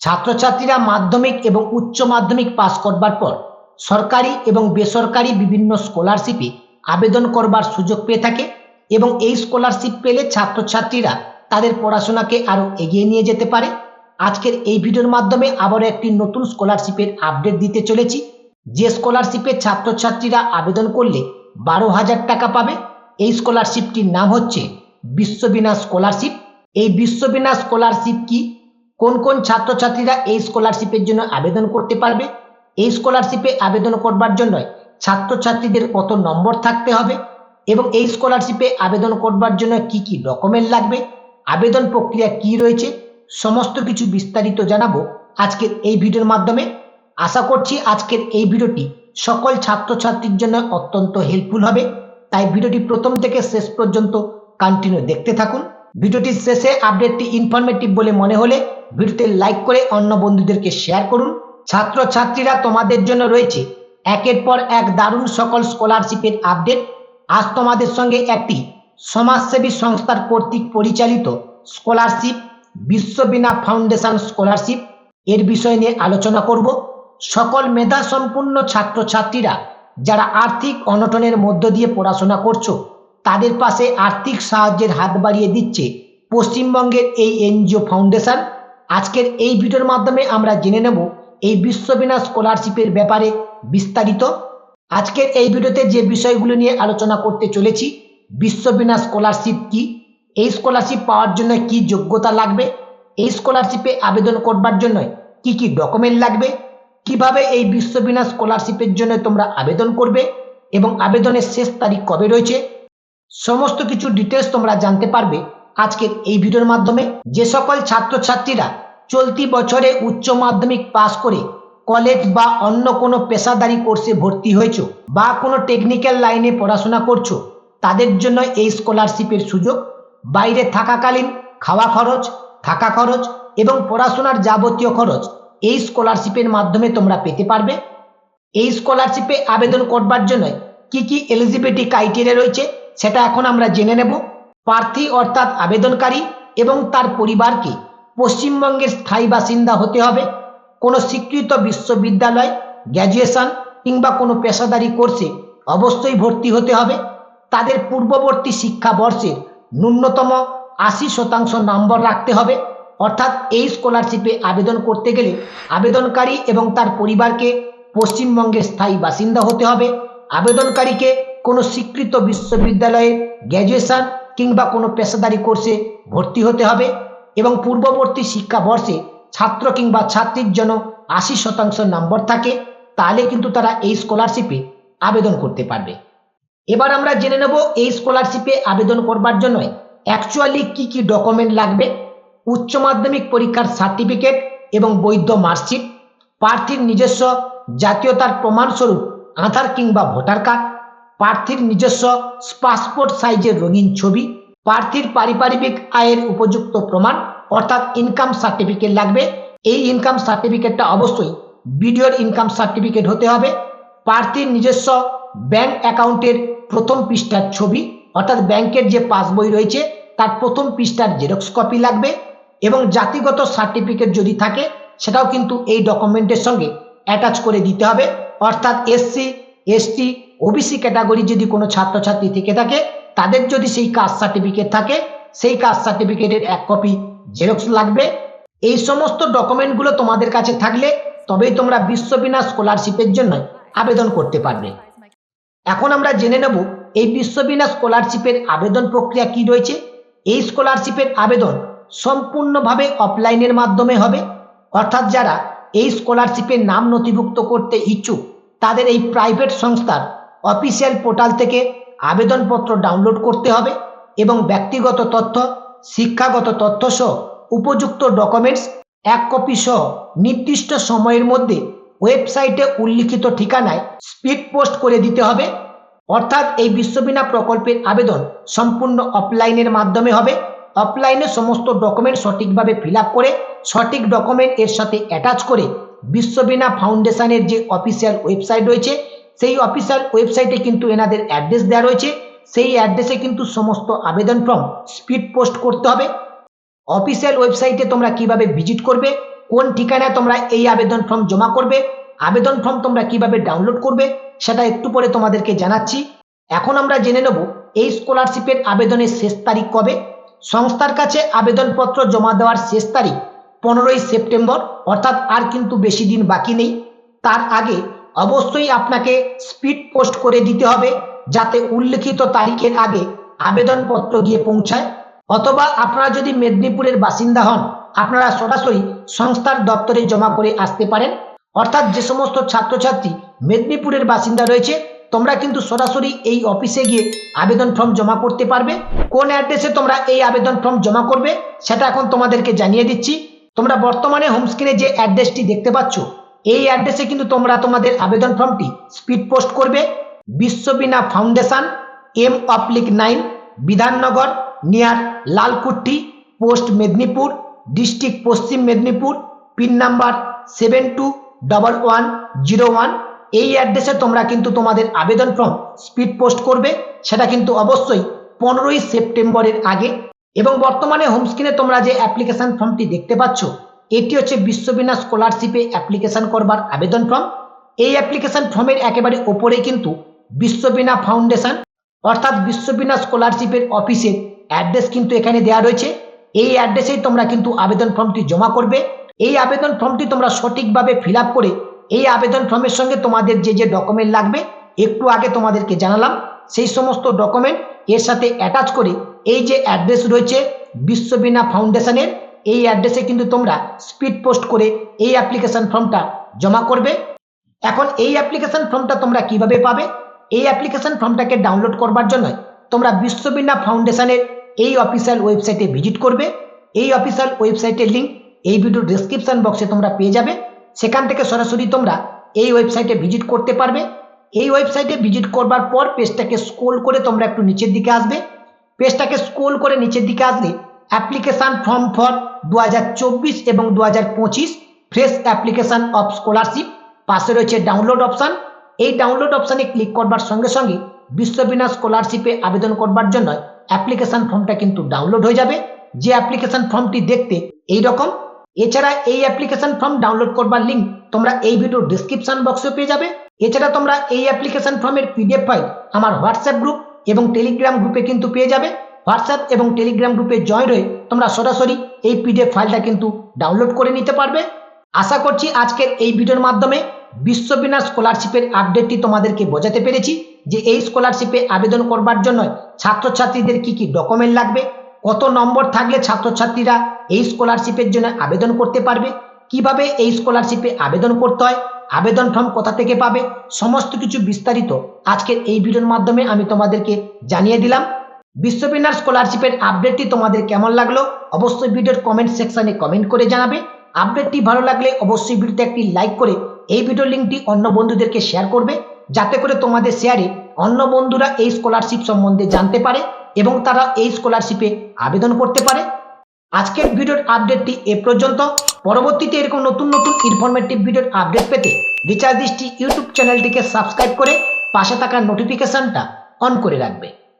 ছাত্রছাত্রীরা মাধ্যমিক এবং উচ্চ মাধ্যমিক পাস করবার পর সরকারি এবং বেসরকারি বিভিন্ন স্কলারশিপে আবেদন করবার সুযোগ পেয়ে থাকে এবং এই স্কলারশিপ পেলে ছাত্রছাত্রীরা তাদের পড়াশোনাকে আরও এগিয়ে নিয়ে যেতে পারে। আজকের এই ভিডিওর মাধ্যমে আবারও একটি নতুন স্কলারশিপের আপডেট দিতে চলেছি। যে স্কলারশিপে ছাত্রছাত্রীরা আবেদন করলে বারো হাজার টাকা পাবে। এই স্কলারশিপটির নাম হচ্ছে বিশ্ববিনা স্কলারশিপ। এই বিশ্ববিনা স্কলারশিপ কি? কোন কোন ছাত্রছাত্রীরা এই স্কলারশিপের জন্য আবেদন করতে পারবে? এই স্কলারশিপে আবেদন করবার জন্য ছাত্রছাত্রীদের কত নম্বর থাকতে হবে? এবং এই স্কলারশিপে আবেদন করবার জন্য কি কি ডকুমেন্ট লাগবে? আবেদন প্রক্রিয়া কি রয়েছে? সমস্ত কিছু বিস্তারিত জানাব আজকের এই ভিডিওর মাধ্যমে। আশা করছি আজকের এই ভিডিওটি সকল ছাত্রছাত্রীর জন্য অত্যন্ত হেল্পফুল হবে। তাই ভিডিওটি প্রথম থেকে শেষ পর্যন্ত কন্টিনিউ দেখতে থাকুন। ভিডিওটির শেষে আপডেটটি ইনফরমেটিভ বলে মনে হলে ভিডিওতে লাইক করে অন্য বন্ধুদেরকে শেয়ার করুন। ছাত্রছাত্রীরা তোমাদের জন্য রয়েছে একের পর এক দারুণ সকল স্কলারশিপের আপডেট আজ তোমাদের সঙ্গে একটি সমাজসেবী সংস্থার কর্তৃক পরিচালিত স্কলারশিপ বিশ্ববিনা ফাউন্ডেশন স্কলারশিপ এর বিষয় নিয়ে আলোচনা করব। সকল মেধা সম্পূর্ণ ছাত্রছাত্রীরা যারা আর্থিক অনটনের মধ্য দিয়ে পড়াশোনা করছ, তাদের পাশে আর্থিক সাহায্যের হাত বাড়িয়ে দিচ্ছে পশ্চিমবঙ্গের এই এনজিও ফাউন্ডেশন আজকের এই ভিডিওর মাধ্যমে আমরা জেনে নেব এই বিশ্ববিনা স্কলারশিপের ব্যাপারে বিস্তারিত। আজকের এই ভিডিওতে যে বিষয়গুলো নিয়ে আলোচনা করতে চলেছি, বিশ্ববিনা স্কলারশিপ কি? এই স্কলারশিপ পাওয়ার জন্য কি যোগ্যতা লাগবে? এই স্কলারশিপে আবেদন করবার জন্য কি কি ডকুমেন্ট লাগবে? কীভাবে এই বিশ্ববিনা স্কলারশিপের জন্য তোমরা আবেদন করবে? এবং আবেদনের শেষ তারিখ কবে রয়েছে? সমস্ত কিছু ডিটেলস তোমরা জানতে পারবে আজকের এই ভিডিওর মাধ্যমে যে সকল ছাত্রছাত্রীরা চলতি বছরে উচ্চ মাধ্যমিক পাশ করে কলেজ বা অন্য কোনো পেশাদারি কোর্সে ভর্তি হয়েছো বা কোনো টেকনিক্যাল লাইনে পড়াশোনা করছ, তাদের জন্য এই স্কলারশিপের সুযোগ। বাইরে থাকাকালীন খাওয়া খরচ, থাকা খরচ এবং পড়াশোনার যাবতীয় খরচ এই স্কলারশিপের মাধ্যমে তোমরা পেতে পারবে। এই স্কলারশিপে আবেদন করবার জন্য কি কি এলিজিবিলিটি ক্রাইটেরিয়া রয়েছে, সেটা এখন আমরা জেনে নেব। প্রার্থী অর্থাৎ আবেদনকারী এবং তার পরিবারকে পশ্চিমবঙ্গের স্থায়ী বাসিন্দা হতে হবে। কোনো স্বীকৃত বিশ্ববিদ্যালয়, গ্র্যাজুয়েশন কিংবা কোনো পেশাদারি কোর্সে অবশ্যই ভর্তি হতে হবে। তাদের পূর্ববর্তী শিক্ষাবর্ষের ন্যূনতম আশি শতাংশ নম্বর রাখতে হবে। অর্থাৎ এই স্কলারশিপে আবেদন করতে গেলে আবেদনকারী এবং তার পরিবারকে পশ্চিমবঙ্গের স্থায়ী বাসিন্দা হতে হবে। আবেদনকারীকে কোনো স্বীকৃত বিশ্ববিদ্যালয়ে গ্র্যাজুয়েশন কিংবা কোনো পেশাদারি কোর্সে ভর্তি হতে হবে এবং পূর্ববর্তী শিক্ষাবর্ষে ছাত্র কিংবা ছাত্রীর জন্য আশি শতাংশ নম্বর থাকে, তাহলে কিন্তু তারা এই স্কলারশিপে আবেদন করতে পারবে। এবার আমরা জেনে নেব এই স্কলারশিপে আবেদন করবার জন্য অ্যাকচুয়ালি কি কি ডকুমেন্ট লাগবে? উচ্চ মাধ্যমিক পরীক্ষার সার্টিফিকেট এবং বৈধ মার্কশিট প্রার্থীর নিজস্ব জাতীয়তার প্রমাণস্বরূপ আধার কিংবা ভোটার কার্ড প্রার্থীর নিজস্ব পাসপোর্ট সাইজের রঙিন ছবি প্রার্থীর পারিবারিক আয়ের উপযুক্ত প্রমাণ, অর্থাৎ ইনকাম সার্টিফিকেট লাগবে। এই ইনকাম সার্টিফিকেটটা অবশ্যই বিডিওর ইনকাম সার্টিফিকেট হতে হবে। প্রার্থীর নিজস্ব ব্যাংক অ্যাকাউন্টের প্রথম পৃষ্ঠার ছবি, অর্থাৎ ব্যাংকের যে পাসবই রয়েছে, তার প্রথম পৃষ্ঠার জেরক্স কপি লাগবে এবং জাতিগত সার্টিফিকেট যদি থাকে, সেটাও কিন্তু এই ডকুমেন্টের সঙ্গে অ্যাটাচ করে দিতে হবে। অর্থাৎ এসসি এসটি ওবিসি ক্যাটাগরি যদি কোনো ছাত্রছাত্রী থেকে থাকে, তাদের যদি সেই কাস্ট সার্টিফিকেট থাকে, সেই কাস্ট সার্টিফিকেটের এক কপি জেরক্স লাগবে। এই সমস্ত ডকুমেন্টগুলো তোমাদের কাছে থাকলে তবেই তোমরা বিশ্ববিনা স্কলারশিপের জন্য আবেদন করতে পারবে। এখন আমরা জেনে নেব এই বিশ্ববিনা স্কলারশিপের আবেদন প্রক্রিয়া কি রয়েছে। এই স্কলারশিপের আবেদন সম্পূর্ণভাবে অফলাইনের মাধ্যমে হবে। অর্থাৎ যারা এই স্কলারশিপের নাম নথিভুক্ত করতে ইচ্ছুক, তাদের এই প্রাইভেট সংস্থার অফিসিয়াল পোর্টাল থেকে আবেদনপত্র ডাউনলোড করতে হবে এবং ব্যক্তিগত তথ্য, শিক্ষাগত তথ্য সহ উপযুক্ত ডকুমেন্টস এক কপি সহ নির্দিষ্ট সময়ের মধ্যে ওয়েবসাইটে উল্লিখিত ঠিকানায় স্পিড পোস্ট করে দিতে হবে। অর্থাৎ এই বিশ্ববিনা প্রকল্পের আবেদন সম্পূর্ণ অফলাইনের মাধ্যমে হবে। অফলাইনে সমস্ত ডকুমেন্ট সঠিকভাবে ফিল করে, সঠিক ডকুমেন্ট এর সাথে অ্যাটাচ করে বিশ্ববিনা ফাউন্ডেশনের যে অফিসিয়াল ওয়েবসাইট রয়েছে সেই অফিসিয়াল ওয়েবসাইটে কিন্তু এনাদের অ্যাড্রেস দেওয়া রয়েছে। সেই অ্যাড্রেসে কিন্তু সমস্ত আবেদন ফর্ম স্পিড পোস্ট করতে হবে। অফিসিয়াল ওয়েবসাইটে তোমরা কীভাবে ভিজিট করবে, কোন ঠিকানায় তোমরা এই আবেদন ফর্ম জমা করবে, আবেদন ফর্ম তোমরা কীভাবে ডাউনলোড করবে, সেটা একটু পরে তোমাদেরকে জানাচ্ছি। এখন আমরা জেনে নেব এই স্কলারশিপের আবেদনের শেষ তারিখ কবে। সংস্থার কাছে আবেদনপত্র জমা দেওয়ার শেষ তারিখ পনেরোই সেপ্টেম্বর, অর্থাৎ আর কিন্তু বেশি দিন বাকি নেই। তার আগে অবশ্যই আপনাকে স্পিড পোস্ট করে দিতে হবে যাতে উল্লেখিত তারিখের আগে আবেদনপত্র গিয়ে পৌঁছায়। অথবা আপনারা যদি মেদিনীপুরের বাসিন্দা হন, আপনারা সরাসরি সংস্থার দপ্তরে জমা করে আসতে পারেন। অর্থাৎ যে সমস্ত ছাত্রছাত্রী মেদিনীপুরের বাসিন্দা রয়েছে, তোমরা কিন্তু সরাসরি এই অফিসে গিয়ে আবেদন ফর্ম জমা করতে পারবে। কোন অ্যাড্রেসে তোমরা এই আবেদন ফর্ম জমা করবে, সেটা এখন তোমাদেরকে জানিয়ে দিচ্ছি। তোমরা বর্তমানে হোম স্ক্রিনে যে অ্যাড্রেসটি দেখতে পাচ্ছ এই অ্যাড্রেসে কিন্তু তোমরা তোমাদের আবেদন ফর্মটি স্পিড পোস্ট করবে। বিশ্ববিনা foundation M অপলিক nine Bidhannagar near Lalkutti post Medinipur district পশ্চিম Medinipur pin number seven two double one zero one এই অ্যাড্রেসে তোমরা কিন্তু তোমাদের আবেদন ফর্ম স্পিড পোস্ট করবে। সেটা কিন্তু অবশ্যই পনেরোই সেপ্টেম্বরের আগে। এবং বর্তমানে হোম স্ক্রিনে তোমরা যে অ্যাপ্লিকেশন ফর্মটি দেখতে পাচ্ছ এটি হচ্ছে বিশ্ববিনা স্কলারশিপে অ্যাপ্লিকেশন করবার আবেদন ফর্ম এই অ্যাপ্লিকেশন ফর্মের একেবারে ওপরে কিন্তু বিশ্ববিনা ফাউন্ডেশন অর্থাৎ বিশ্ববিনা স্কলারশিপের অফিসের অ্যাড্রেস কিন্তু এখানে দেওয়া রয়েছে। এই অ্যাড্রেসেই তোমরা কিন্তু আবেদন ফর্মটি জমা করবে। এই আবেদন ফর্মটি তোমরা সঠিকভাবে ফিল করে এই আবেদন ফর্মের সঙ্গে তোমাদের যে যে ডকুমেন্ট লাগবে, একটু আগে তোমাদেরকে জানালাম। সেই সমস্ত ডকুমেন্ট এর সাথে অ্যাটাচ করে এই যে অ্যাড্রেস রয়েছে বিশ্ববিনা ফাউন্ডেশনের এই অ্যাড্রেসে কিন্তু তোমরা স্পিড পোস্ট করে এই অ্যাপ্লিকেশন ফর্মটা জমা করবে। এখন এই অ্যাপ্লিকেশন ফর্মটা তোমরা কীভাবে পাবে? এই অ্যাপ্লিকেশন ফর্মটাকে ডাউনলোড করবার জন্য তোমরা বিশ্ববিনা ফাউন্ডেশনের এই অফিসিয়াল ওয়েবসাইটে ভিজিট করবে। এই অফিসিয়াল ওয়েবসাইটের লিঙ্ক এই ভিডিও ডিসক্রিপশন বক্সে তোমরা পেয়ে যাবে। সেখান থেকে সরাসরি তোমরা এই ওয়েবসাইটে ভিজিট করতে পারবে। এই ওয়েবসাইটে ভিজিট করবার পর পেজটাকে স্ক্রোল করে তোমরা একটু নিচের দিকে আসবে। পেজটাকে স্ক্রোল করে নিচের দিকে আসলে অ্যাপ্লিকেশন ফর্ম ফর দু হাজার চব্বিশ এবং দু হাজার পঁচিশ। Fresh application of scholarship. পাশে রয়েছে ডাউনলোড অপশান। এই ডাউনলোড অপশানে ক্লিক করবার সঙ্গে সঙ্গে বিশ্ববিনা স্কলারশিপে আবেদন করবার জন্য অ্যাপ্লিকেশন ফর্মটা কিন্তু ডাউনলোড হয়ে যাবে। যে অ্যাপ্লিকেশন ফর্মটি দেখতে এই রকম এছাড়া এই অ্যাপ্লিকেশন ফর্ম ডাউনলোড করবার লিঙ্ক তোমরা এই ভিডিওর ডিসক্রিপশন বক্সে পেয়ে যাবে। এছাড়া তোমরা এই অ্যাপ্লিকেশন ফর্মের পিডিএফ ফাইল আমার হোয়াটসঅ্যাপ গ্রুপ এবং টেলিগ্রাম গ্রুপে কিন্তু পেয়ে যাবে। হোয়াটসঅ্যাপ এবং টেলিগ্রাম গ্রুপে জয়েন হয়ে তোমরা সরাসরি এই পিডিএফ ফাইলটা কিন্তু ডাউনলোড করে নিতে পারবে। আশা করছি আজকের এই ভিডিওর মাধ্যমে বিশ্ববিনা স্কলারশিপের আপডেটটি তোমাদেরকে বোঝাতে পেরেছি যে এই স্কলারশিপে আবেদন করবার জন্য ছাত্রছাত্রীদের কি কি ডকুমেন্ট লাগবে, কত নম্বর থাকলে ছাত্রছাত্রীরা এই স্কলারশিপের জন্য আবেদন করতে পারবে, কীভাবে এই স্কলারশিপে আবেদন করতে হয়, আবেদন ফর্ম কোথা থেকে পাবে, সমস্ত কিছু বিস্তারিত আজকের এই ভিডিওর মাধ্যমে আমি তোমাদেরকে জানিয়ে দিলাম। বিশ্ববিনার স্কলারশিপের আপডেটটি তোমাদের কেমন লাগল? অবশ্যই ভিডিওর কমেন্ট সেকশনে কমেন্ট করে জানাবে। আপডেটটি ভালো লাগলে অবশ্যই ভিডিওতে একটি লাইক করে এই ভিডিও লিঙ্কটি অন্য বন্ধুদেরকে শেয়ার করবে, যাতে করে তোমাদের শেয়ারে অন্য বন্ধুরা এই স্কলারশিপ সম্বন্ধে জানতে পারে এবং তারা এই স্কলারশিপে আবেদন করতে পারে। আজকের ভিডিওর আপডেটটি এ পর্যন্ত। পরবর্তীতে এরকম নতুন নতুন ইনফরমেটিভ ভিডিওর আপডেট পেতে রিচার্জ দৃষ্টি ইউটিউব চ্যানেলটিকে সাবস্ক্রাইব করে পাশে থাকা নোটিফিকেশনটা অন করে রাখবে।